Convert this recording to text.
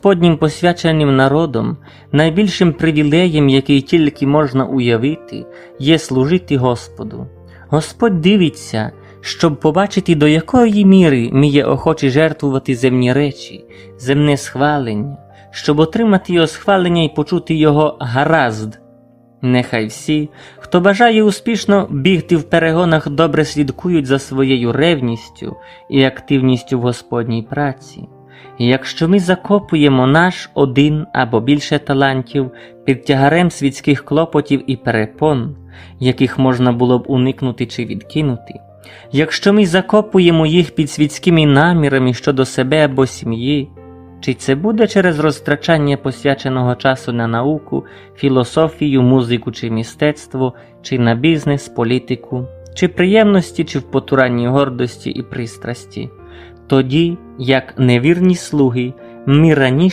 Господнім посвяченим народом, найбільшим привілеєм, який тільки можна уявити, є служити Господу. Господь дивиться, щоб побачити, до якої міри ми є охочі жертвувати земні речі, земне схвалення, щоб отримати його схвалення і почути його гаразд. Нехай всі, хто бажає успішно бігти в перегонах, добре слідкують за своєю ревністю і активністю в Господній праці. Якщо ми закопуємо наш один або більше талантів під тягарем світських клопотів і перепон, яких можна було б уникнути чи відкинути, якщо ми закопуємо їх під світськими намірами щодо себе або сім'ї, чи це буде через розтрачання посвяченого часу на науку, філософію, музику чи мистецтво, чи на бізнес, політику, чи приємності, чи в потуранні гордості і пристрасті? Тоді, як невірні слуги, ми раніше